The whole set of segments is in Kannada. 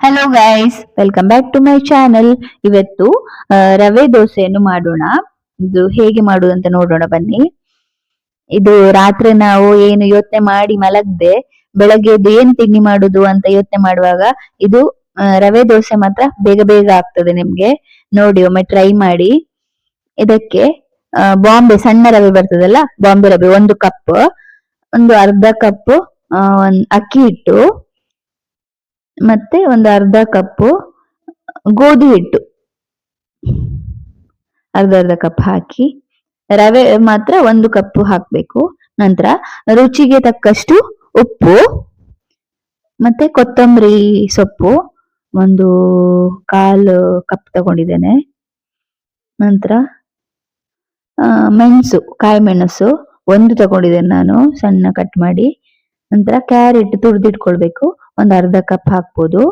Hello guys welcome back to my channel ಇವತ್ತು ರವೆ ದೋಸೆಯನ್ನು ಮಾಡೋಣ. ಇದು ಹೇಗೆ ಮಾಡುವುದಂತ ನೋಡೋಣ ಬನ್ನಿ. ಇದು ರಾತ್ರಿ ನಾವು ಏನು ಯೋಚನೆ ಮಾಡಿ ಮಲಗದೆ, ಬೆಳಗ್ಗೆ ಎದ್ದು ಏನ್ ತಿಂಡಿ ಮಾಡುದು ಅಂತ ಯೋಚನೆ ಮಾಡುವಾಗ, ಇದು ರವೆ ದೋಸೆ ಮಾತ್ರ ಬೇಗ ಬೇಗ ಆಗ್ತದೆ ನಿಮ್ಗೆ. ನೋಡಿ, ಒಮ್ಮೆ ಟ್ರೈ ಮಾಡಿ. ಇದಕ್ಕೆ ಬಾಂಬೆ, ಸಣ್ಣ ರವೆ ಬರ್ತದಲ್ಲ, ಬಾಂಬೆ ರವೆ ಒಂದು ಕಪ್, ಒಂದು ಅರ್ಧ ಕಪ್ ಅಕ್ಕಿ ಹಿಟ್ಟು ಮತ್ತೆ ಒಂದು ಅರ್ಧ ಕಪ್ಪು ಗೋಧಿ ಹಿಟ್ಟು. ಅರ್ಧ ಅರ್ಧ ಕಪ್ ಹಾಕಿ ರವೆ ಮಾತ್ರ ಒಂದು ಕಪ್ಪು ಹಾಕ್ಬೇಕು. ನಂತರ ರುಚಿಗೆ ತಕ್ಕಷ್ಟು ಉಪ್ಪು ಮತ್ತೆ ಕೊತ್ತಂಬರಿ ಸೊಪ್ಪು ಒಂದು ಕಾಲು ಕಪ್ ತಗೊಂಡಿದ್ದೇನೆ. ನಂತರ ಮೆಣಸು, ಕಾಯಿ ಮೆಣಸು ಒಂದು ತಗೊಂಡಿದ್ದೇನೆ ನಾನು, ಸಣ್ಣ ಕಟ್ ಮಾಡಿ. ನಂತರ ಕ್ಯಾರೆಟ್ ತುರಿದಿಟ್ಕೊಳ್ಬೇಕು. ಒಂದು ಅರ್ಧ ಕಪ್ ಹಾಕ್ಬೋದು.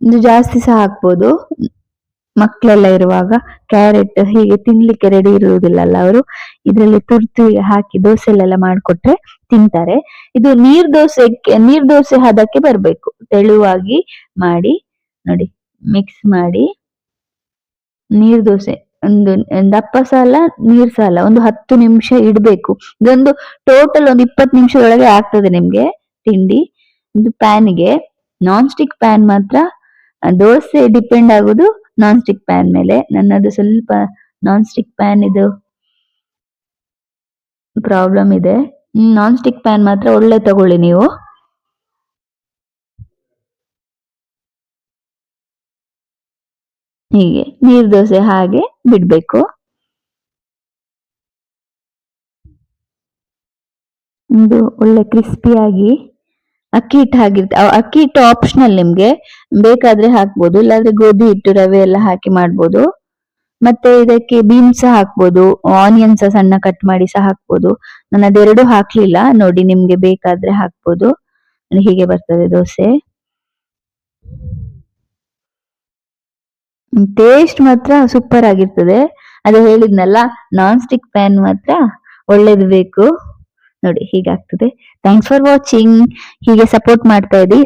ಇದು ಜಾಸ್ತಿ ಸಹ ಹಾಕ್ಬೋದು. ಮಕ್ಕಳೆಲ್ಲ ಇರುವಾಗ ಕ್ಯಾರೆಟ್ ಹೀಗೆ ತಿನ್ಲಿಕ್ಕೆ ರೆಡಿ ಇರುವುದಿಲ್ಲಲ್ಲ ಅವರು. ಇದರಲ್ಲಿ ತುರ್ತಿ ಹಾಕಿ ದೋಸೆಲೆಲ್ಲ ಮಾಡಿಕೊಟ್ರೆ ತಿಂತಾರೆ. ಇದು ನೀರ್ ದೋಸೆ ನೀರ್ ದೋಸೆ ಹದಕ್ಕೆ ಬರ್ಬೇಕು. ತೆಳುವಾಗಿ ಮಾಡಿ, ನೋಡಿ ಮಿಕ್ಸ್ ಮಾಡಿ. ನೀರ್ ದೋಸೆ, ಒಂದು ದಪ್ಪ ಸಾಲ ನೀರ್ ಸಾಲ ಒಂದು ಹತ್ತು ನಿಮಿಷ ಇಡ್ಬೇಕು. ಇದೊಂದು ಟೋಟಲ್ ಒಂದು ಇಪ್ಪತ್ತು ನಿಮಿಷದೊಳಗೆ ಆಗ್ತದೆ ನಿಮ್ಗೆ ತಿಂಡಿ. ಇದು ಪ್ಯಾನ್ಗೆ ನಾನ್ ಸ್ಟಿಕ್ ಪ್ಯಾನ್ ಮಾತ್ರ ದೋಸೆ ಡಿಪೆಂಡ್ ಆಗೋದು ನಾನ್ ಸ್ಟಿಕ್ ಪ್ಯಾನ್ ಮೇಲೆ. ನನ್ನದು ಸ್ವಲ್ಪ ನಾನ್ ಸ್ಟಿಕ್ ಪ್ಯಾನ್ ಇದು ಪ್ರಾಬ್ಲಮ್ ಇದೆ. ನಾನ್ ಸ್ಟಿಕ್ ಪ್ಯಾನ್ ಮಾತ್ರ ಒಳ್ಳೆ ತಗೊಳ್ಳಿ ನೀವು. ಹೀಗೆ, ನೀರ್ ದೋಸೆ ಹಾಗೆ ಬಿಡ್ಬೇಕು. ಒಂದು ಒಳ್ಳೆ ಕ್ರಿಸ್ಪಿಯಾಗಿ ಅಕ್ಕಿ ಹಿಟ್ಟು ಅಕ್ಕಿ ಹಿಟ್ಟು ಆಪ್ಷನಲ್ ನಿಮ್ಗೆ. ಬೇಕಾದ್ರೆ ಹಾಕ್ಬೋದು, ಇಲ್ಲಾಂದ್ರೆ ಗೋಧಿ ಹಿಟ್ಟು, ರವೆ ಎಲ್ಲ ಹಾಕಿ ಮಾಡ್ಬೋದು. ಮತ್ತೆ ಇದಕ್ಕೆ ಬೀನ್ಸ್ ಹಾಕ್ಬೋದು ಆನಿಯನ್ ಸಹ ಸಣ್ಣ ಕಟ್ ಮಾಡಿ ಸಹ ಹಾಕ್ಬೋದು. ನಾನು ಅದೆರಡು ಹಾಕ್ಲಿಲ್ಲ, ನೋಡಿ ನಿಮ್ಗೆ ಬೇಕಾದ್ರೆ ಹಾಕ್ಬೋದು. ಹೀಗೆ ಬರ್ತದೆ ದೋಸೆ. ಟೇಸ್ಟ್ ಮಾತ್ರ ಸೂಪರ್ ಆಗಿರ್ತದೆ. ಅದು ಹೇಳಿದ್ನಲ್ಲ ನಾನ್ ಸ್ಟಿಕ್ ಪ್ಯಾನ್ ಮಾತ್ರ ಒಳ್ಳೇದು ಬೇಕು. ನೋಡಿ ಹೀಗಾಗ್ತದೆ. ಥ್ಯಾಂಕ್ಸ್ ಫಾರ್ ವಾಚಿಂಗ್ ಹೀಗೆ ಸಪೋರ್ಟ್ ಮಾಡ್ತಾ ಇರಿ